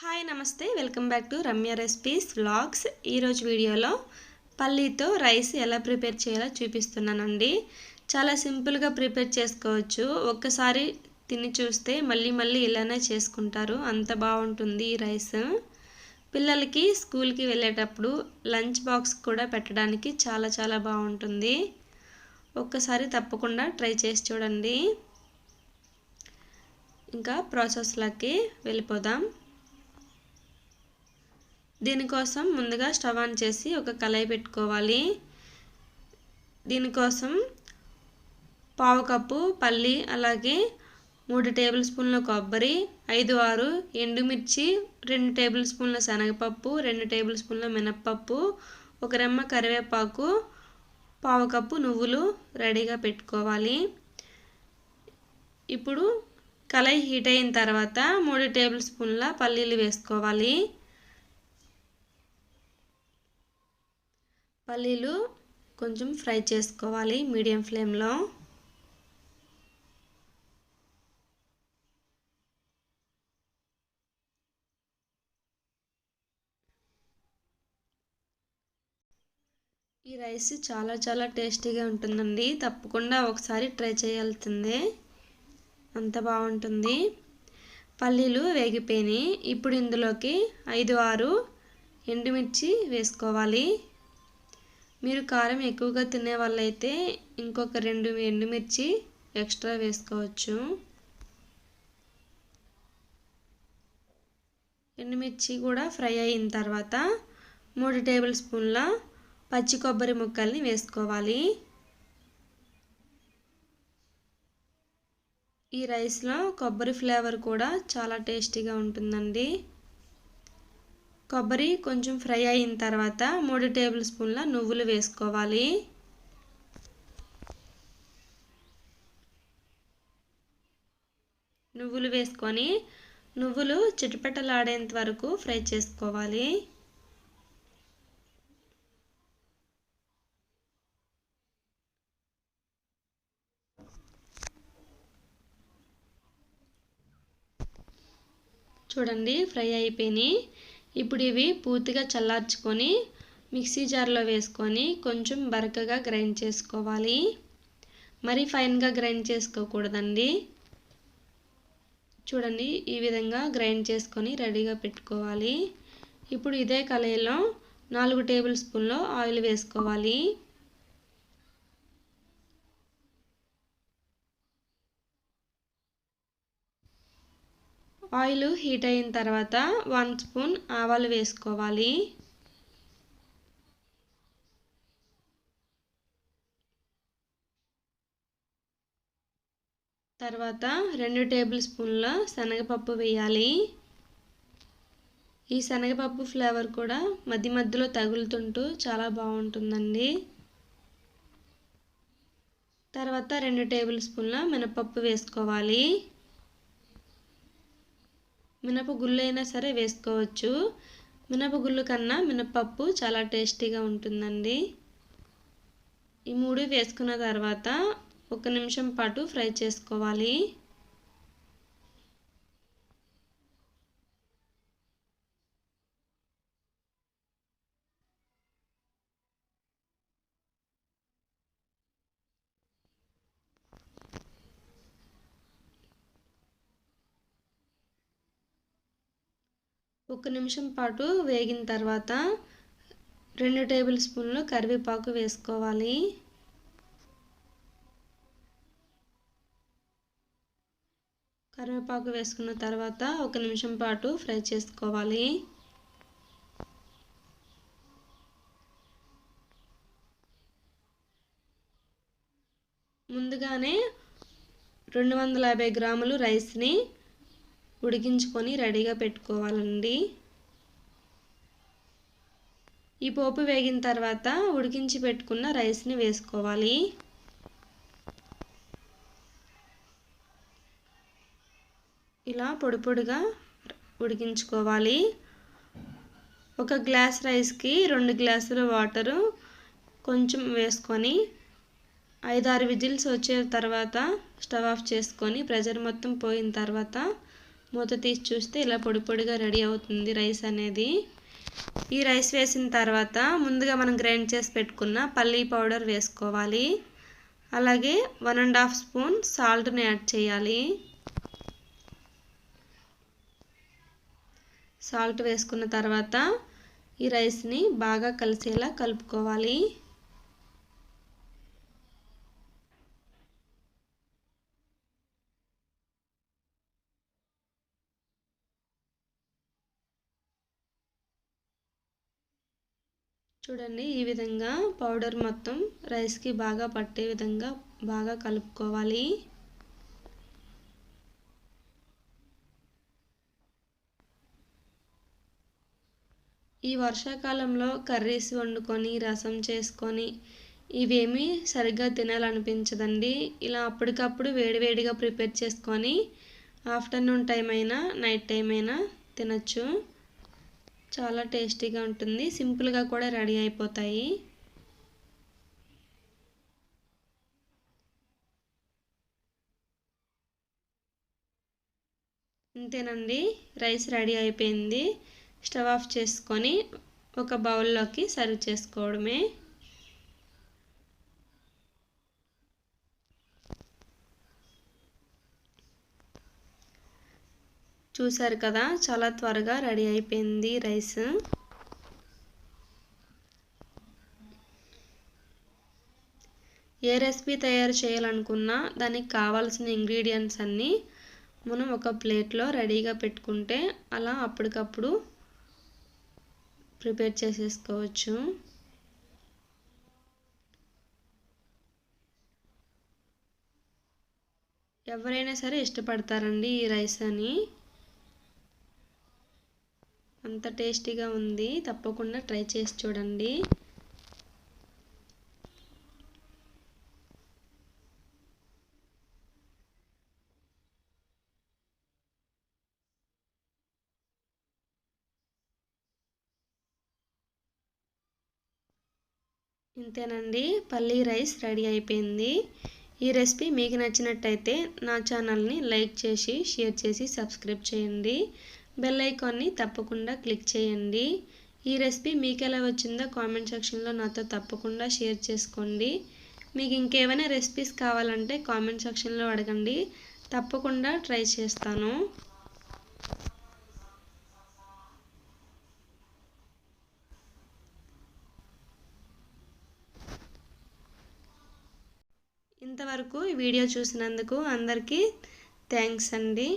Hi నమస్తే. Welcome back to Ramya recipes vlogs. ఈరోజు వీడియోలో పల్లీతో రైస్ ఎలా ప్రిపేర్ చేయాలో చూపిస్తున్నానండి. చాలా సింపుల్గా ప్రిపేర్ చేసుకోవచ్చు. ఒక్కసారి తిని చూస్తే మళ్ళీ మళ్ళీ ఇలానే చేసుకుంటారు. అంత బాగుంటుంది ఈ రైస్. పిల్లలకి స్కూల్కి వెళ్ళేటప్పుడు లంచ్ బాక్స్ కూడా పెట్టడానికి చాలా చాలా బాగుంటుంది. ఒక్కసారి తప్పకుండా ట్రై చేసి చూడండి. ఇంకా ప్రాసెస్లోకి వెళ్ళిపోదాం. దీనికోసం ముందుగా స్టవ్ ఆన్ చేసి ఒక కళాయి పెట్టుకోవాలి. దీనికోసం పావు కప్పు పల్లి అలాగే మూడు టేబుల్ స్పూన్ల కొబ్బరి ఐదు ఆరు ఎండుమిర్చి రెండు టేబుల్ స్పూన్ల శనగపప్పు రెండు టేబుల్ స్పూన్ల మినప్పప్పు ఒక రెమ్మ కరివేపాకు పావు కప్పు నువ్వులు రెడీగా పెట్టుకోవాలి. ఇప్పుడు కళాయి హీట్ అయిన తర్వాత మూడు టేబుల్ స్పూన్ల పల్లీలు వేసుకోవాలి. పల్లీలు కొంచెం ఫ్రై చేసుకోవాలి మీడియం ఫ్లేమ్లో. ఈ రైస్ చాలా చాలా టేస్టీగా ఉంటుందండి. తప్పకుండా ఒకసారి ట్రై చేయాల్సిందే. అంత బాగుంటుంది. పల్లీలు వేగిపోయినాయి. ఇప్పుడు ఇందులోకి ఐదు ఆరు ఎండుమిర్చి వేసుకోవాలి. మీరు కారం ఎక్కువగా తినే వాళ్ళైతే ఇంకొక రెండు ఎండుమిర్చి ఎక్స్ట్రా వేసుకోవచ్చు. ఎండుమిర్చి కూడా ఫ్రై అయిన తర్వాత మూడు టేబుల్ స్పూన్ల పచ్చి కొబ్బరి ముక్కల్ని వేసుకోవాలి. ఈ రైస్లో కొబ్బరి ఫ్లేవర్ కూడా చాలా టేస్టీగా ఉంటుందండి. కొబ్బరి కొంచెం ఫ్రై అయిన తర్వాత మూడు టేబుల్ స్పూన్ల నువ్వులు వేసుకోవాలి. నువ్వులు వేసుకొని నువ్వులు చిటపటలాడేంత వరకు ఫ్రై చేసుకోవాలి. చూడండి ఫ్రై అయిపోయినాయి. ఇప్పుడు ఇవి పూర్తిగా చల్లార్చుకొని మిక్సీ జార్లో వేసుకొని కొంచెం బరకగా గ్రైండ్ చేసుకోవాలి. మరీ ఫైన్గా గ్రైండ్ చేసుకోకూడదండి. చూడండి ఈ విధంగా గ్రైండ్ చేసుకొని రెడీగా పెట్టుకోవాలి. ఇప్పుడు ఇదే కళాయిలో నాలుగు టేబుల్ స్పూన్లో ఆయిల్ వేసుకోవాలి. ఆయిల్ హీట్ అయిన తర్వాత వన్ స్పూన్ ఆవాలు వేసుకోవాలి. తర్వాత రెండు టేబుల్ స్పూన్ల శనగపప్పు వేయాలి. ఈ శనగపప్పు ఫ్లేవర్ కూడా మధ్య మధ్యలో తగులుతుంటూ చాలా బాగుంటుందండి. తర్వాత రెండు టేబుల్ స్పూన్ల మినపప్పు వేసుకోవాలి. మినపగుళ్ళు అయినా సరే వేసుకోవచ్చు. మినపగుళ్ళు కన్నా మినపప్పు చాలా టేస్టీగా ఉంటుందండి. ఈ మూడు వేసుకున్న తర్వాత ఒక నిమిషం పాటు ఫ్రై చేసుకోవాలి. ఒక నిమిషం పాటు వేగిన తర్వాత రెండు టేబుల్ స్పూన్లు కరివేపాకు వేసుకోవాలి. కరివేపాకు వేసుకున్న తర్వాత ఒక నిమిషం పాటు ఫ్రై చేసుకోవాలి. ముందుగానే రెండు వందల యాభై గ్రాములు రైస్ని ఉడికించుకొని రెడీగా పెట్టుకోవాలండి. ఈ పోపు వేగిన తర్వాత ఉడికించి పెట్టుకున్న రైస్ని వేసుకోవాలి. ఇలా పొడి పొడిగా ఉడికించుకోవాలి. ఒక గ్లాస్ రైస్కి రెండు గ్లాసుల వాటరు కొంచెం వేసుకొని ఐదారు విజిల్స్ వచ్చే తర్వాత స్టవ్ ఆఫ్ చేసుకొని ప్రెషర్ మొత్తం పోయిన తర్వాత మూత తీసి చూస్తే ఇలా పొడి పొడిగా రెడీ అవుతుంది రైస్ అనేది. ఈ రైస్ వేసిన తర్వాత ముందుగా మనం గ్రైండ్ చేసి పెట్టుకున్న పల్లీ పౌడర్ వేసుకోవాలి. అలాగే వన్ అండ్ హాఫ్ స్పూన్ సాల్ట్ని యాడ్ చేయాలి. సాల్ట్ వేసుకున్న తర్వాత ఈ రైస్ని బాగా కలిసేలా కలుపుకోవాలి. చూడండి ఈ విధంగా పౌడర్ మొత్తం రైస్కి బాగా పట్టే విధంగా బాగా కలుపుకోవాలి. ఈ వర్షాకాలంలో కర్రీస్ వండుకొని రసం చేసుకొని ఇవేమీ సరిగ్గా తినాలనిపించదండి. ఇలా అప్పటికప్పుడు వేడివేడిగా ప్రిపేర్ చేసుకొని ఆఫ్టర్నూన్ టైం అయినా నైట్ టైం అయినా తినచ్చు. చాలా టేస్టీగా ఉంటుంది. సింపుల్గా కూడా రెడీ అయిపోతాయి. అంతేనండి రైస్ రెడీ అయిపోయింది. స్టవ్ ఆఫ్ చేసుకొని ఒక బౌల్లోకి సర్వ్ చేసుకోవడమే. చూసారు కదా చాలా త్వరగా రెడీ అయిపోయింది రైస్. ఏ రెసిపీ తయారు చేయాలనుకున్నా దానికి కావాల్సిన ఇంగ్రీడియంట్స్ అన్నీ మనం ఒక ప్లేట్లో రెడీగా పెట్టుకుంటే అలా అప్పటికప్పుడు ప్రిపేర్ చేసేసుకోవచ్చు. ఎవరైనా సరే ఇష్టపడతారండి ఈ రైస్ అని. అంత టేస్టీగా ఉంది. తప్పకుండా ట్రై చేసి చూడండి. ఇంతేనండి. పల్లీ రైస్ రెడీ అయిపోయింది. ఈ రెసిపీ మీకు నచ్చినట్టయితే నా ఛానల్ని లైక్ చేసి షేర్ చేసి సబ్స్క్రైబ్ చేయండి. బెల్ ఐకాన్ని తప్పకుండా క్లిక్ చేయండి. ఈ రెసిపీ మీకు ఎలా వచ్చిందో కామెంట్ సెక్షన్లో నాతో తప్పకుండా షేర్ చేసుకోండి. మీకు ఇంకేమైనా రెసిపీస్ కావాలంటే కామెంట్ సెక్షన్లో అడగండి. తప్పకుండా ట్రై చేస్తాను. ఇంతవరకు ఈ వీడియో చూసినందుకు అందరికీ థ్యాంక్స్ అండి.